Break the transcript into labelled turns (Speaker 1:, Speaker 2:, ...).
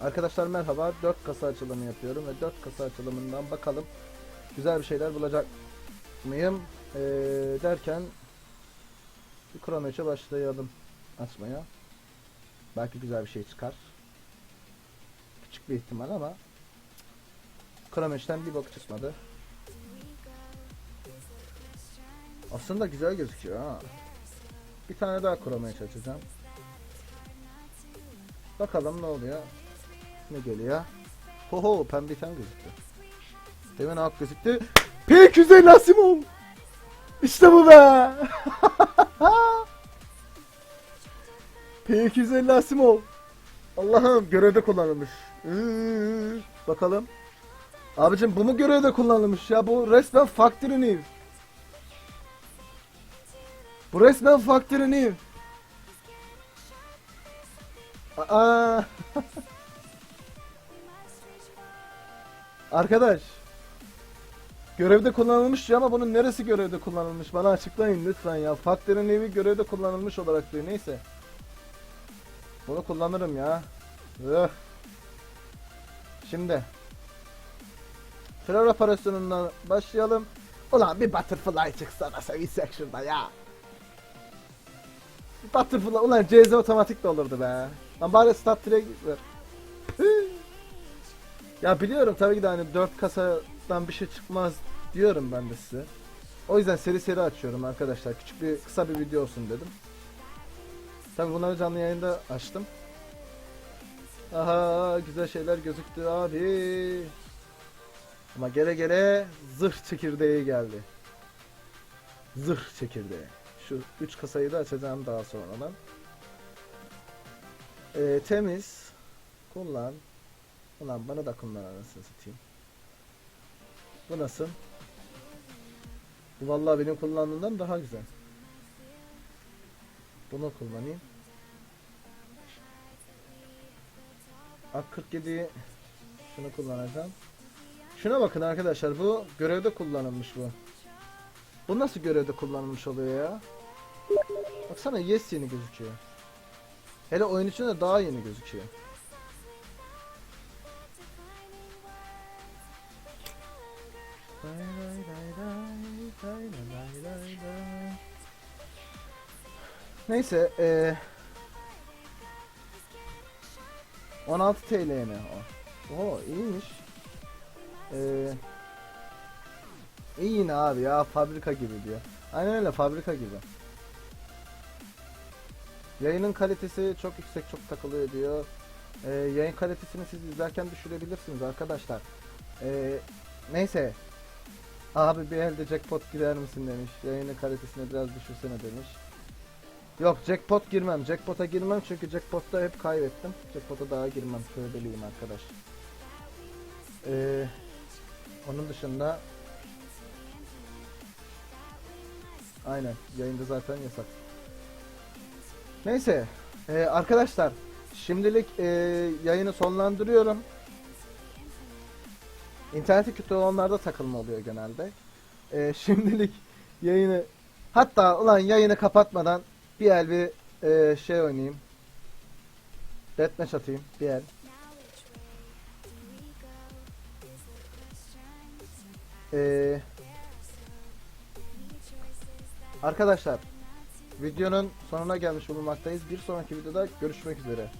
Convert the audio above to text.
Speaker 1: Arkadaşlar merhaba. 4 kasa açılımı yapıyorum ve 4 kasa açılımından bakalım güzel bir şeyler bulacak mıyım Ee, derken bir kronometre başlayalım açmaya. Belki güzel bir şey çıkar. Küçük bir ihtimal ama kronometreden bir bok çıkmadı. Aslında güzel gözüküyor ha. Bir tane daha kronometre açacağım. Bakalım ne oluyor. Ne geliyor? Hoho pembe item gözüktü. Demin alt gözüktü. P250 Asimov. İşte bu be. P250 Asimov. Allah'ım görevde kullanılmış. Bakalım. Abicim bu mu görevde kullanılmış ya? Bu resmen Factory New. Bu resmen Factory New. Aa. Arkadaş. Görevde kullanılmış ya ama bunun neresi görevde kullanılmış? Bana açıklayın lütfen ya. Factory'nin evi görevde kullanılmış olarak diyor. Neyse. Bunu kullanırım ya. Üh. Şimdi. Terör operasyonundan başlayalım. Ulan bir butterfly çıksana seviysek şurada ya. Butterfly ulan CZ otomatik de olurdu be. Lan bari stat. Püh. Ya biliyorum tabii ki de hani 4 kasadan bir şey çıkmaz diyorum ben de size. O yüzden seri seri açıyorum arkadaşlar. Küçük bir kısa bir video olsun dedim. Tabii bunları canlı yayında açtım. Aha güzel şeyler gözüktü abi. Ama gele gele zırh çekirdeği geldi. Zırh çekirdeği. Şu 3 kasayı da açacağım daha sonradan. Ee, temiz. Kullan. Ulan bana da kullan anasını satayım. Bu nasıl? Bu vallahi benim kullandığımdan daha güzel. Bunu kullanayım. Ak 47'yi şunu kullanacağım. Şuna bakın arkadaşlar bu görevde kullanılmış bu. Bu nasıl görevde kullanılmış oluyor ya? Baksana yes yeni gözüküyor. Hele oyun içinde daha yeni gözüküyor. Neyse eee 16 TL mi o? Oo iyiymiş. Eee iyi yine abi ya fabrika gibi diyor. Aynen öyle fabrika gibi. Yayının kalitesi çok yüksek çok takılıyor diyor. Ee, yayın kalitesini siz izlerken düşürebilirsiniz arkadaşlar. Ee, neyse. Abi bir elde jackpot girer misin demiş. Yayının kalitesini biraz düşürsene demiş. Yok jackpot girmem. Jackpot'a girmem çünkü jackpot'ta hep kaybettim. Jackpot'a daha girmem. Söyleyeyim arkadaş. Ee, onun dışında Aynen. Yayında zaten yasak. Neyse. Ee, arkadaşlar. Şimdilik ee, yayını sonlandırıyorum. İnterneti kötü olanlarda takılma oluyor genelde. Ee, şimdilik yayını hatta ulan yayını kapatmadan bir el bir ee, şey oynayayım. Deathmatch atayım bir el. Eee Arkadaşlar videonun sonuna gelmiş bulunmaktayız. Bir sonraki videoda görüşmek üzere.